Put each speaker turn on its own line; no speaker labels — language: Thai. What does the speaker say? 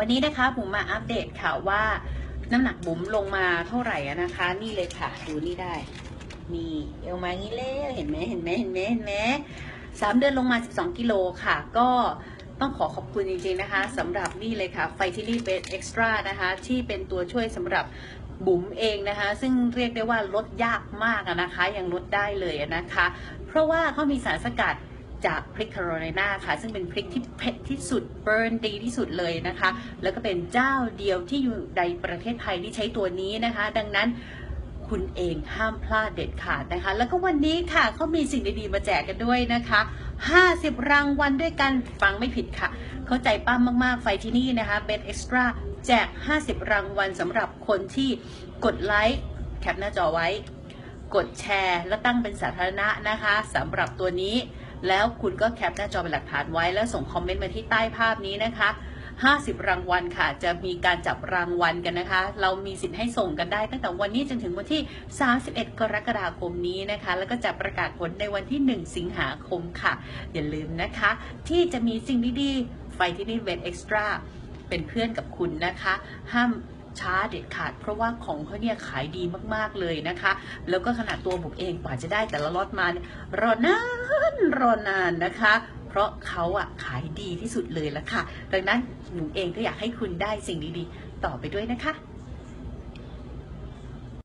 วันนี้นะคะบุ๋มมาอัปเดตค่ะว่าน้ำหนักบุ๋มลงมาเท่าไหร่นะคะ นี่เลยค่ะ ดูนี่ได้ นี่เอวมางี้เลยเห็นไหมเห็นไหมเห็นไหมเห็นไหมสามเดือนลงมา 12 กิโลค่ะ ก็ต้องขอขอบคุณจริงๆนะคะสำหรับนี่เลยค่ะไฟทิลี่เบสเอ็กซ์ตร้านะคะ ที่เป็นตัวช่วยสำหรับบุ๋มเองนะคะ ซึ่งเรียกได้ว่าลดยากมากนะคะ ยังลดได้เลยนะคะ เพราะว่าเขามีสารสกัด จากพริกคาโรไลนาค่ะ ซึ่งเป็นพริกที่เผ็ดที่สุดเบิร์นดีที่สุดเลยนะคะ แล้วก็เป็นเจ้าเดียวที่อยู่ในประเทศไทยที่ใช้ตัวนี้นะคะ ดังนั้นคุณเองห้ามพลาดเด็ดขาดนะคะ แล้วก็วันนี้ค่ะเขามีสิ่งดีๆมาแจกกันด้วยนะคะ 50 รางวัลด้วยกันฟังไม่ผิดค่ะ เข้าใจป้ามมากๆไฟที่นี่นะคะเป็นเอ็กซ์ตร้าแจก 50 รางวัลสำหรับคนที่กดไลค์แคปหน้าจอไว้ กดแชร์ และตั้งเป็นสาธารณะนะคะสำหรับตัวนี้ แล้วคุณก็แคปหน้าจอเป็นหลักฐานไว้ แล้วส่งคอมเมนต์มาที่ใต้ภาพนี้นะคะ 50 รางวัลค่ะ จะมีการจับรางวัลกันนะคะ เรามีสิทธิ์ให้ส่งกันได้ตั้งแต่วันนี้จนถึงวันที่ 31 กรกฎาคมนี้นะคะ แล้วก็จะประกาศผลในวันที่ 1 สิงหาคมค่ะ อย่าลืมนะคะ ที่จะมีสิ่งดีๆไฟที่นี่เวทเอ็กซ์ตร้าเป็นเพื่อนกับคุณนะคะ ห้าม ช้าเด็ดขาด เพราะว่าของเขาเนี่ยขายดีมากๆเลยนะคะ แล้วก็ขนาดตัวบุกเองกว่าจะได้แต่ละล็อตมาเนี่ยรอนานรอนานนะคะ เพราะเขาอะขายดีที่สุดเลยละค่ะ ดังนั้นหนูเองก็อยากให้คุณได้สิ่งดีๆ ต่อไปด้วยนะคะ